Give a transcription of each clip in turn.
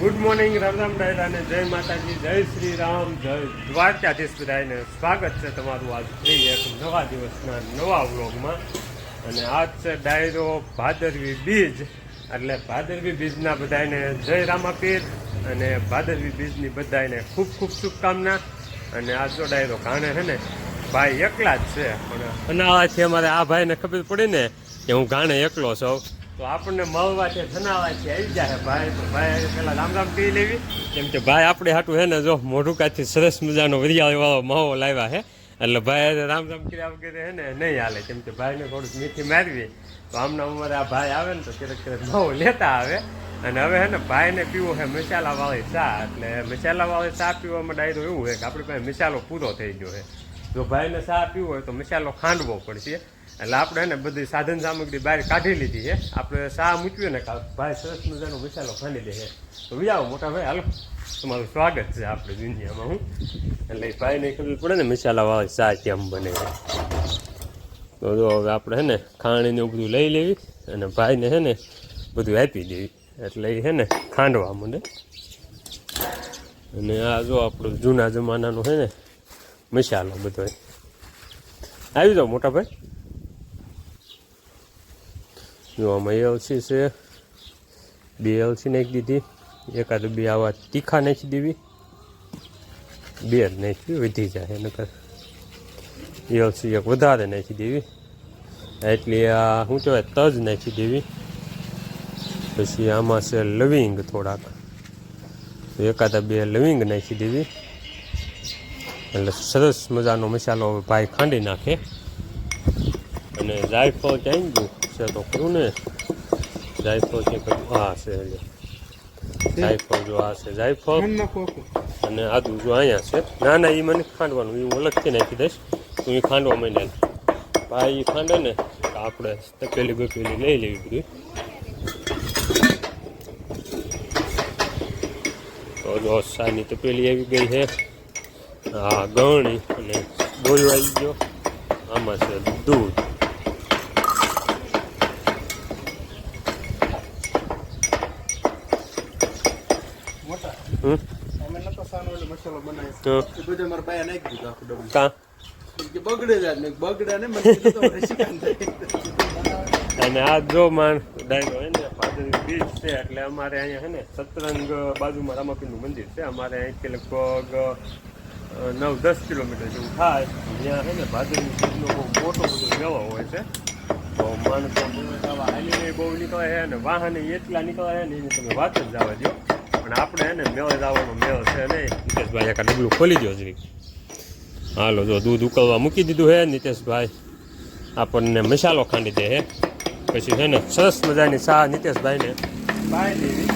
Good morning Ram Ram ડાયરાને જય માતાજી, જય શ્રી રામ, જય દ્વારકાધીશ બધાને સ્વાગત છે તમારું આજ ફ્રી એક નવા દિવસના નવા વ્લોગમાં. અને આજ છે ડાયરો ભાદરવી બીજ, એટલે ભાદરવી બીજના બધાને જય રામાપીર. અને ભાદરવી બીજની બધાને ખૂબ ખૂબ શુભકામના. અને આ જો ડાયરો કાણે છે ને, ભાઈ એકલા જ છે. પણ અનાવાથી અમારે આ ભાઈને ખબર પડી ને કે હું ગાણે એકલો છું. તો આપણને મળવા છે જનાવાથી આવી જાય ભાઈ. તો ભાઈ પેલા રામ રામ પી લેવી. કેમ કે ભાઈ આપણે હાટું હે ને જો, મોઢુકાથી સરસ મજાનો વરિયાળી વાળો માવો લાવ્યા હે. એટલે ભાઈ રામ રામ કર્યા વગેરે હે ને નહીં હાલે. કેમ કે ભાઈને થોડુંક મીઠી મારવી. તો આમના ઉંમરે આ ભાઈ આવે ને તો ક્યારેક ક્યારેક માવો લેતા આવે. અને હવે હે ને ભાઈને પીવો હે મસાલાવાળી ચા. એટલે મસાલાવાળી ચા પીવામાં ડાયરો એવું હોય કે આપણી પાસે મસાલો પૂરો થઈ ગયો છે જો ભાઈને ચા પીવો હોય તો મસાલો ખાંડવો પડશે. એટલે આપણે એને બધી સાધન સામગ્રી બહાર કાઢી લીધી છે. આપણે ચા મૂક્યું ને ભાઈ સરસ મજાનો મસાલો ખાંડી દે છે. તો વિયાવો મોટા ભાઈ, હાલો. તમારું સ્વાગત છે આપણે દુનિયામાં, હું. એટલે ભાઈને ખબર પડે ને મસાલાવાળી ચા કેમ બને. તો જો હવે આપણે હે ને ખાણીને બધું લઈ લેવી અને ભાઈને હે ને બધું આપી દેવી. એટલે એ હે ને ખાંડવા માંડે. અને આ જો આપણો જૂના જમાનાનો છે ને મસાલો બધો. આવી જાઓ, મોટા ભાઈ. જો આમાં એલસી છે. બે એલસી નાખી દીધી. એકાદ બે આવા તીખા નાખી દેવી. બે જ નાખી વધી જાય. નકર એલસી એક વધારે નાખી દેવી. એટલે આ શું કહેવાય? તજ નાખી દેવી. પછી આમાં છે લવિંગ થોડાક. એકાદા બે લવિંગ નાખી દેવી. એટલે સરસ મજાનો મસાલો ભાઈ ખાંડી નાખે. અને જાયફળ આવી ગયું? છે તો ખરું ને? જાયફળ છે હા છે એટલે જાયફળ જો આ છે જાયફળ અને આદુ જો અહીંયા છે. ના ના એ મને ખાંડવાનું એ હું અલગથી નાખી દઈશ. હું એ ખાંડવા માંડે ભાઈ એ ખાંડે ને તો આપણે તપેલી બપેલી લઈ લેવી બધું. તો જો સાની તપેલી આવી ગઈ છે. હા ગણી અને આવી ગયો. આમાં છે દૂધ મોટા હમ અમે નતો સાનો એટલે મસાલો બનાવ્યો તો એ બધું મારા બાયા નાખી દીધું આખું ડબલું કાં કે બગડે જાય ને બગડે ને મને કીધું તો રસીકાંત થાય. અને આ જો માણ ડાયરો હે ને પાદરી બીચ છે એટલે અમારે અહીંયા હે ને સતરંગ બાજુમાં રામાપીનું મંદિર છે. અમારે અહીંથી લગભગ નવ દસ કિલોમીટર જેવું થાય. ત્યાં હે ને ભાદરવી બીજનો બહુ મોટો બધો મેળો હોય છે. તો માણસો હાલીને બહુ નીકળે છે અને વાહને એટલા નીકળે છે ને એની તમે વાત જ જવા દો પણ આપણે હે ને મેળે જવાનો મેળ છે નહીં. નીતેશભાઈ આખા ડબલું ખોલી દો જરીક હાલો જો દૂધ ઉકળવા મૂકી દીધું હે નીતેશભાઈ. આપણને મસાલો ખાંડી દે હે. પછી છે ને સરસ મજાની ચા નીતેશભાઈને. બાય દેવી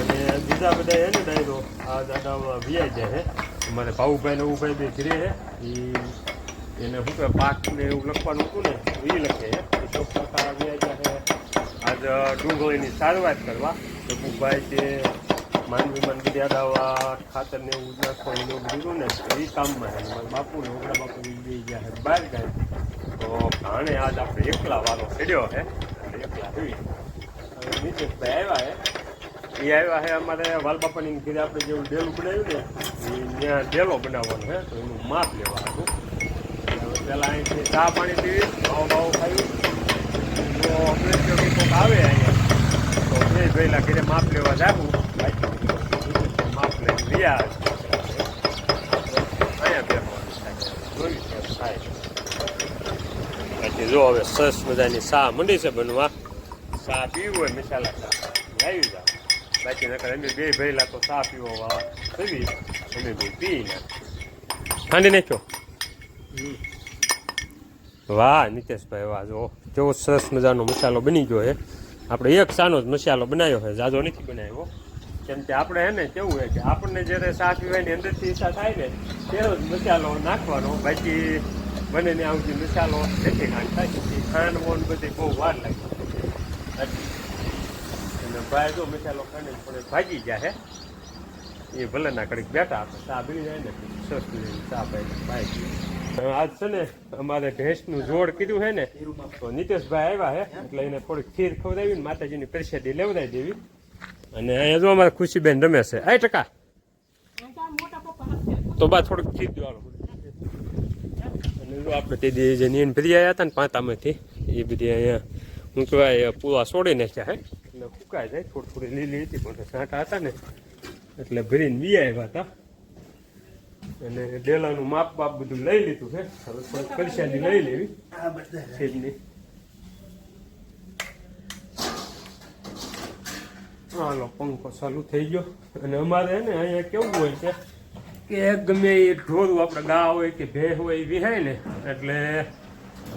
અને બીજા બધા હે ને ડાયરો આ દાદા વિયાઈ જાય હે. મારે ભાવુભાઈ ને ઉભાઈ બે ઘરે હે. એ એને શું કે પાક ને એવું લખવાનું હતું ને એ લખે હે. અશોક કાકા વિયાઈ જાય આજ ડુંગળીની સારવાર કરવા. ભાઈ છે માંડવી માંડવી દાદાવા ખાતર ને એવું નાખવાનું એવું બધું ને એ કામમાં મારા બાપુ ને ઓગડા બાપુ એ ગયા બહાર ગયા. તો ભાણે આજ આપણે એકલા વાળો ખેડ્યો છે. એકલા જોઈ હવે નીચે આવ્યા હે એ આવ્યા હે અમારે વાલબાપાની ઘરે આપણે જેવું ડેલું બનાવ્યું ને, એ ત્યાં ડેલો બનાવવાનો હે તો એનું માપ લેવા હતું. પહેલાં અહીંથી ચા પાણી પીવી ભાવ ભાવ ખાયું તો આપણે આવે અહીંયા, તો બે પહેલાં ઘરે માપ લેવા જાવું બાકી જો હવે સરસ મજાની સા મંડી છે બનવા સા પીવું હોય મસાલા ચા આવી જાવ બાકી નકર અમે બે ભરેલા તો સા પીવો વાળા પીવી અમે બે પી ના ખાંડી નાખ્યો વાહ, નીતેશભાઈ, વાહ જો કેવો સરસ મજાનો મસાલો બની ગયો છે. આપણે એક સાનો જ મસાલો બનાવ્યો છે. જાજો નથી બનાવ્યો. કેમ કે આપણે એને કેવું હોય કે આપણને જ્યારે શાક પીવાની અંદરથી ઈચ્છા થાય ને તેનો જ મસાલો નાખવાનો. બાકી બને ને આવું મસાલો નથી નાખતા પછી ખાંડ મોન બધી બહુ વાર લાગે. અને ભાઈ જો મસાલો ખાંડે પણ ભાગી ગયા હે. એ ભલે ના કડીક બેઠા આપણે ચા પી જાય ને મજાની ચા પાઈ ભાઈ આજ છે ને અમારે ભેંસનું જોડ કીધું છે ને, તો નીતેશભાઈ આવ્યા હે, એટલે એને થોડીક ખીર ખવડાવી ને માતાજીની પ્રસાદી લેવડાવી દેવી. અને અહીંયા જો અમારે ખુશીબેન રમે છે. આ ટકા. તો બા થોડુંક ખીચ દેવાનું અને જો આપણે તે દી જે નીન ફરી આવ્યા હતા ને પાંતામાંથી એ બધી અહીંયા શું કહેવાય પૂવા છોડી નાખ્યા હે. એટલે ફૂકાય જાય. થોડી થોડી લીલી હતી પણ સાંટા હતા ને. એટલે ભરીને બી આવ્યા હતા. અને ડેલાનું માપ બાપ બધું લઈ લીધું છે હવે થોડીક લઈ લેવી. આ બધા ખીરની હાલો પંખો ચાલુ થઈ ગયો. અને અમારે ને અહીંયા કેવું હોય છે કે ગમે એ ઢોરું આપણે ગા હોય કે ભે હોય એ વિહાય ને એટલે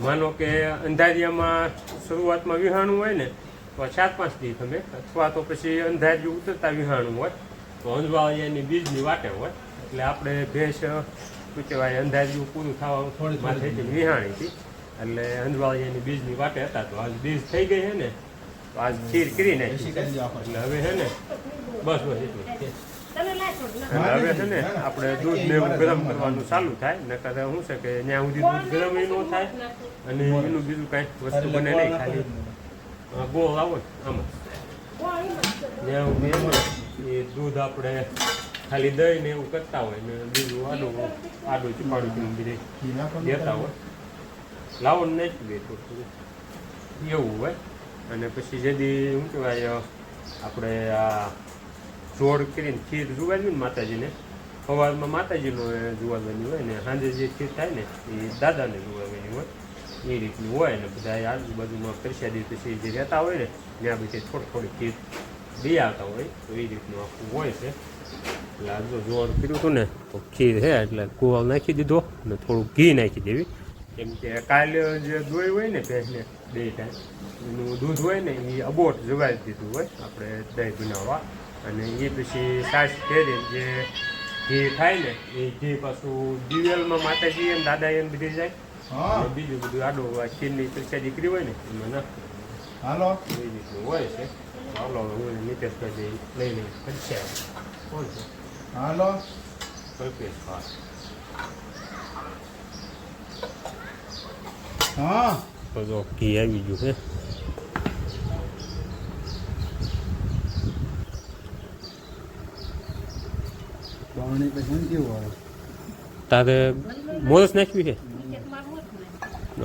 માનો કે અંધારિયામાં શરૂઆતમાં વિહાણું હોય ને તો ચાર પાંચ દી તમે અથવા તો પછી અંધારિયું ઉતરતા વિહાણું હોય તો અંજવાળિયાની બીજની વાટે હોય એટલે આપણે ભેંસ શું કહેવાય અંધારિયું પૂરું થવાનું થોડી માથે વિહાણી હતી. એટલે અંજવાળિયાની બીજની વાટે હતા તો આજ બીજ થઈ ગઈ છે ને તો આજ ખીર કરી ને એટલે હવે છે ને બસ બસ એટલું હવે છે ને. આપણે દૂધ ને એવું ગરમ કરવાનું ચાલુ થાય નકર શું છે કે ત્યાં સુધી દૂધ ગરમ એ ન થાય અને એનું બીજું કાંઈ વસ્તુ બને નહીં ખાલી. ગો આવો આમાં ત્યાં સુધી એમ એ દૂધ આપણે ખાલી દહીં ને એવું કરતા હોય ને બીજું આડું આડું ચુપાડું કે બીજે દેતા હોય. લાવો ને નહીં દે થોડું થોડું. એવું હોય. અને પછી જેથી શું કહેવાય આપણે આ જોડ કરીને ખીર જુવાડ્યું ને માતાજીને. સવારમાં માતાજીનો જુવાડવાની હોય ને, સાંજે જે ખીર થાય ને, એ દાદાને જુવાડવાની હોય. એ રીતની હોય ને બધા આજુબાજુમાં પ્રસાદી પછી જે રહેતા હોય ને, ત્યાં બધી થોડી થોડી ખીર દઈ આવતા હોય. તો એ રીતનું આખું હોય છે. એટલે આ જો જોડ કર્યું હતું ને, તો ખીર છે એટલે કુવાલ નાખી દીધો ને થોડું ઘી નાખી દેવી. કેમ કે કાલે જે દોઈ હોય ને ભેંસને બે ટાઈમ એનું દૂધ હોય ને એ અબોટ જવાઈ દીધું હોય આપણે દહીં બનાવવા. અને એ પછી સાસ ફેરી જે ઘી થાય ને એ ઘી પાછું દિવેલમાં માતાજી એમ દાદા એમ બધી જાય. બીજું બધું આડો ખીરની પરીક્ષા દીકરી હોય ને એમાં ના. હાલો. એ રીતનું હોય છે. હાલો હું નીતેશભાઈ લઈ લઈ પરીક્ષા કોણ છે હાલો. કલ્પેશ હા. હા તો જો ઘી આવી ગયું છે બાવણી પછી શું કેવું આવે તારે મોરસ નાખવી છે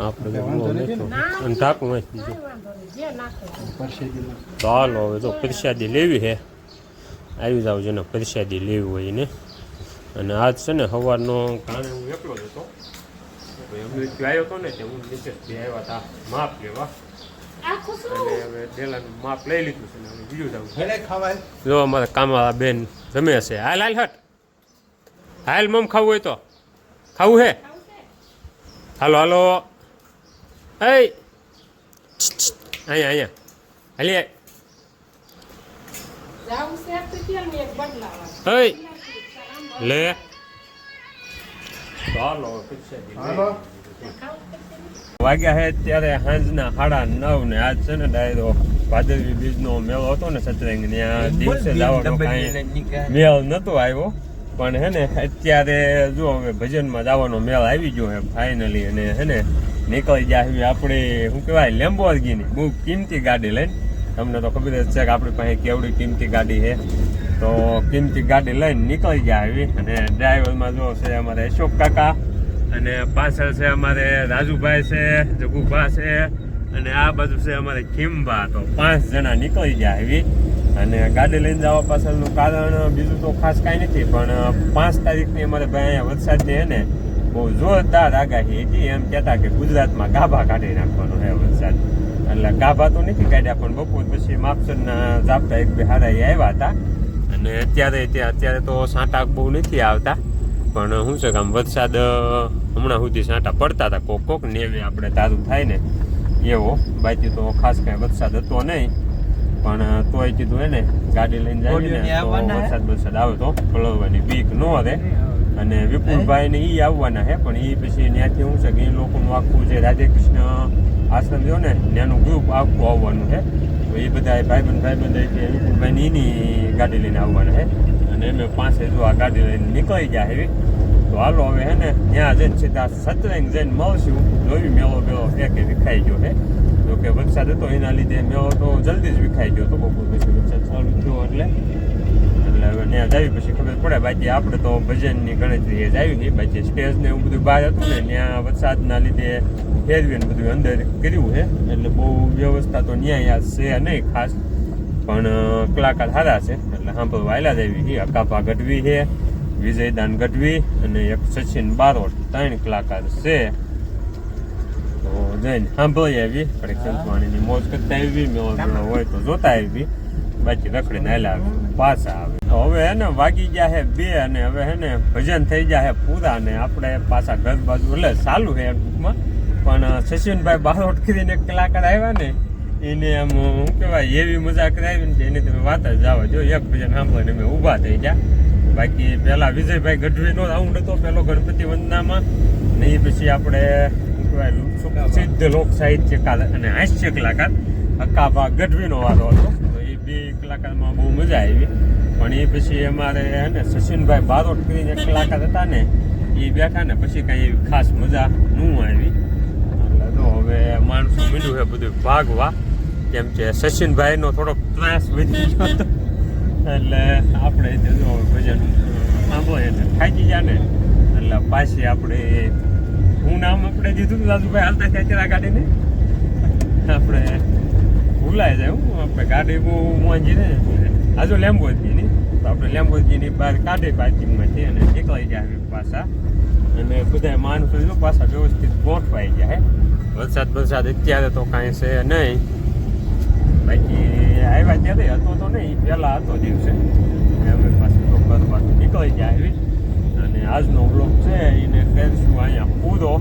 આપણે તો વાંધો મોરસ નથી ને? નાખ્યો. અને ઢાંકણું નાખી દીધું પરસેદી તો હાલો હવે તો પ્રસાદી લેવી છે આવી જાવ જેને પ્રસાદી લેવી હોય એને અને આજ છે ને સવારનો કારણે હું એકલો જ હતો અમૃતથી આવ્યો હતો ને તે હું નીચેથી આવ્યા હતા માપ લેવા. અને હવે ડેલાનું માપ લઈ લીધું છે ને હવે બીજું જાવ ઘરે ખાવાય. જો અમારા કામવાળા બેન રમે છે. હાલ હાલ હટ. હાલ મમ ખાવું હોય તો. ખાવું હે? હાલો હાલો. એ અહીંયા અહીંયા. હાલી હે લે. વાગ્યા હે ત્યારે સાંજના સાડા નવ ને આજ છે ને ડાયરો ભાદરવી બીજનો મેળો હતો ને સતરંગ ત્યાં દિવસે જવાનો કાંઈ મેળ નતો આવ્યો પણ હે ને અત્યારે જો હવે ભજનમાં જવાનો મેળ આવી ગયો હે ફાઇનલી અને હે ને નીકળી ગયા હવે આપણે શું કહેવાય લેમ્બોર્ગીની બહુ કિંમતી ગાડી લઈને. તમને તો ખબર જ છે કે આપણી પાસે કેવડી કિંમતી ગાડી છે તો કિંમતી ગાડી લઈને નીકળી ગયા આવી અને ડ્રાઈવરમાં જો છે અમારે અશોક કાકા અને પાછળ છે અમારે રાજુભાઈ છે, જગુભા છે અને આ બાજુ છે અમારે ખીમભા. તો પાંચ જણા નીકળી ગયા આવી અને ગાડી લઈને જવા પાછળનું કારણ બીજું તો ખાસ કાંઈ નથી, પણ પાંચ તારીખની અમારે ભાઈ અહીંયા વરસાદની હે ને બહુ જોરદાર આગાહી હતી. એમ કહેતા કે ગુજરાતમાં ગાભા કાઢી નાખવાનો છે વરસાદ. એટલે ગાભા તો નથી કાઢ્યા, પણ બપોર પછી માપસરના ઝાપટા એક બે હારા આવ્યા હતા. અને અત્યારે ત્યાં અત્યારે તો સાંટા બહુ નથી આવતા. પણ શું છે કે આમ વરસાદ હમણાં સુધી સાંટા પડતા હતા કોક કોક નેવે આપણે તારું થાય ને એવો. બાકી તો ખાસ કાંઈ વરસાદ હતો નહીં. પણ તોય કીધું એને ગાડી લઈને જાય ને તો વરસાદ વરસાદ આવે તો પલવવાની બીક ન રહે. અને વિપુલભાઈ ને એ આવવાના હે પણ એ પછી ત્યાંથી શું છે કે એ લોકોનું આખું જે રાધેકૃષ્ણ આશ્રમ રહ્યો ને ત્યાંનું ગ્રુપ આખું આવવાનું છે તો એ બધા ભાઈબંધ ભાઈબંધ કે વિપુલભાઈ એની ગાડી લઈને આવવાના છે અને અમે પાસે જો આ ગાડી લઈને નીકળી ગયા એવી તો હાલો હવે હે ને, ત્યાં જઈને સીધા સતરંગ જઈને મળશું. જોયું, મેળો બેળો એક વિખાઈ ગયો હે. તો જો કે વરસાદ હતો, એના લીધે મેં તો જલ્દી જ વિખાઈ ગયો હતો બપોર પછી વરસાદ ચાલુ થયો એટલે. એટલે હવે ત્યાં જાવી પછી ખબર પડે, બાકી આપણે તો ભજનની ગણતરી એ જ આવી ગઈ. બાકી સ્ટેજ ને એવું બધું બહાર હતું ને, ત્યાં વરસાદના લીધે ફેરવી ને બધું અંદર કર્યું છે. એટલે બહુ વ્યવસ્થા તો ન્યાય આ છે નહીં ખાસ. પણ કલાકાર સારા છે. એટલે સાંભળવા વાયલા જ આવી છે અકાપા ગઢવી છે, વિજયદાન ગઢવી અને એક સચિન બારોટ, ત્રણ કલાકાર છે. તો જઈને સાંભળી આવી. કડીક સંતવાણીની મોજ કરતા આવી. મેળો હોય તો જોતા આવી. બાકી રખડીને આવેલા આવી. પાછા આવે. તો હવે હે ને વાગી ગયા હે બે અને હવે હે ને ભજન થઈ ગયા હે પૂરા ને આપણે પાછા ઘર બાજુ એટલે ચાલુ છે ટૂંકમાં. પણ સચિનભાઈ બારોટ કરીને એક કલાકાર આવ્યા ને એને આમ શું કહેવાય એવી મજા કરાવી ને એની તમે વાત જ જાવ જો એક ભજન સાંભળીને અમે ઊભા થઈ ગયા. બાકી પેલા વિજયભાઈ ગઢવીનો રાઉન્ડ હતો પેલો ગણપતિ વંદનામાં. ને એ પછી આપણે શું કહેવાય સિદ્ધ લોક સાહિત્યકાર અને હાસ્ય કલાકાર અકાબા ગઢવીનો વારો હતો. તો એ બે કલાકારમાં બહુ મજા આવી. પણ એ પછી અમારે ને સચિનભાઈ બારોટ કરીને એક કલાકાર હતા ને એ બેઠા ને પછી કાંઈ ખાસ મજા ન આવી. એટલે તો હવે માણસો મીંડું છે બધું ભાગવા. કેમ કે સચિનભાઈનો થોડોક ત્રાસ વધી ગયો હતો. એટલે આપણે તે જો ભજન સાંભળો એટલે થાકી ગયા ને, એટલે પાછી આપણે હું નામ આપણે દીધું રાજુભાઈ હાલતા ખેંચરા ગાડીને. આપણે ભૂલાય જાય હું, આપણે ગાડી બહુ મોંઘી ને. આજુ લેમ્બોર્ગીની તો આપણે લેમ્બોર્ગીની બહાર કાઢી પાર્કિંગમાંથી અને નીકળી ગયા હવે પાછા. અને બધા માણસો જો પાછા વ્યવસ્થિત ગોઠવાઈ ગયા હે. વરસાદ વરસાદ અત્યારે તો કાંઈ છે નહીં. બાકી આવ્યા ત્યારે હતો તો નહીં, પહેલાં હતો દિવસે. હવે પાછું તો ઘર પાછું નીકળી ગયા આવી અને આજનો વ્લોગ છે, એને કરીશું અહીંયા પૂરો.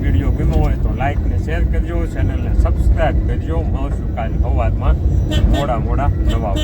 વીડિયો ગમ્યો હોય તો લાઈક ને શેર કરજો ચેનલને સબસ્ક્રાઈબ કરજો. મળશું કાલે સવારમાં મોડા મોડા નવા